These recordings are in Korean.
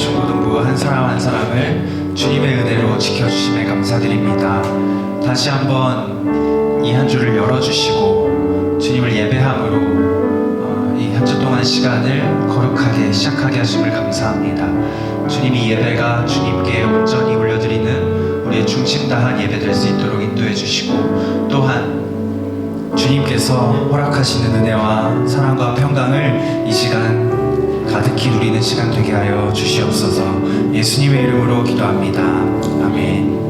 중고등부 한 사람 한 사람을 주님의 은혜로 지켜주심에 감사드립니다. 다시 한번 이 한 주를 열어주시고 주님을 예배함으로 어, 이한 주 동안 시간을 거룩하게 시작하게 하심을 감사합니다. 주님이 예배가 주님께 온전히 올려드리는 우리의 중심 다한 예배 될 수 있도록 인도해 주시고 또한 주님께서 허락하시는 은혜와 사랑과 평강을 이 시간 가득히 누리는 시간 되게 하여 주시옵소서 예수님의 이름으로 기도합니다. 아멘.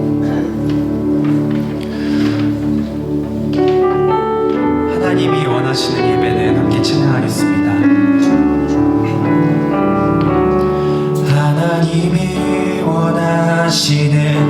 하나님이 원하시는 예배는 함께 찬양하겠습니다. 하나님이 원하시는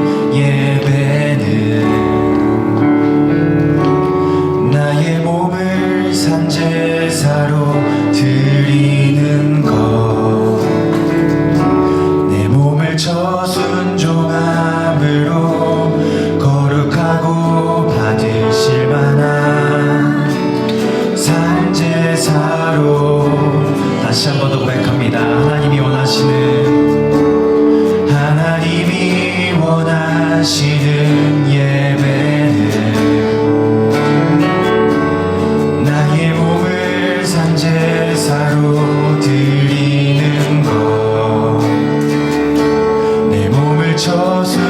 젖을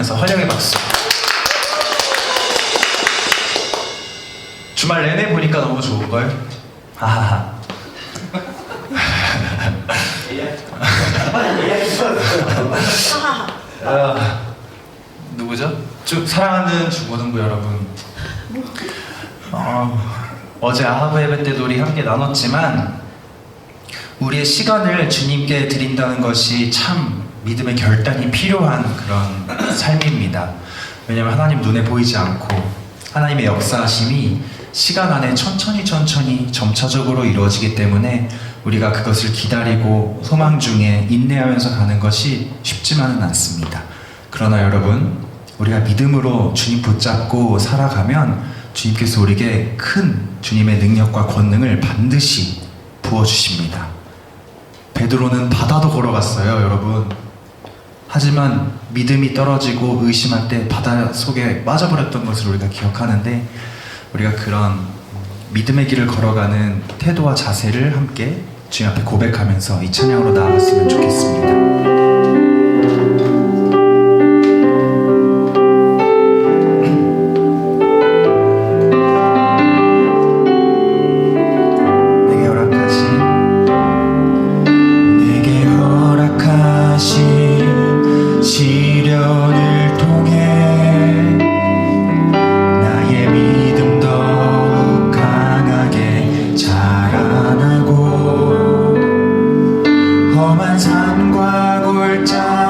하면서 환영의 박수. 주말 내내 보니까 너무 좋은 걸. 하하하. 아, 누구죠? 주, 사랑하는 중고등부 여러분. 어, 어제 아하브 예배 때도 우리 함께 나눴지만 우리의 시간을 주님께 드린다는 것이 참 믿음의 결단이 필요한 그런 삶입니다. 왜냐하면 하나님 눈에 보이지 않고 하나님의 역사하심이 시간 안에 천천히 천천히 점차적으로 이루어지기 때문에 우리가 그것을 기다리고 소망 중에 인내하면서 가는 것이 쉽지만은 않습니다. 그러나 여러분, 우리가 믿음으로 주님 붙잡고 살아가면 주님께서 우리에게 큰 주님의 능력과 권능을 반드시 부어주십니다. 베드로는 바다도 걸어갔어요, 여러분. 하지만 믿음이 떨어지고 의심할 때 바다 속에 빠져버렸던 것을 우리가 기억하는데 우리가 그런 믿음의 길을 걸어가는 태도와 자세를 함께 주님 앞에 고백하면서 이 찬양으로 나아갔으면 좋겠습니다. time.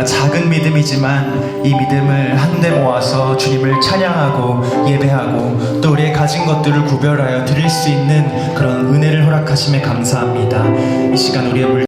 우리가 작은 믿음이지만 이 믿음을 한데 모아서 주님을 찬양하고 예배하고 또 우리의 가진 것들을 구별하여 드릴 수 있는 그런 은혜를 허락하심에 감사합니다. 이 시간 우리의 물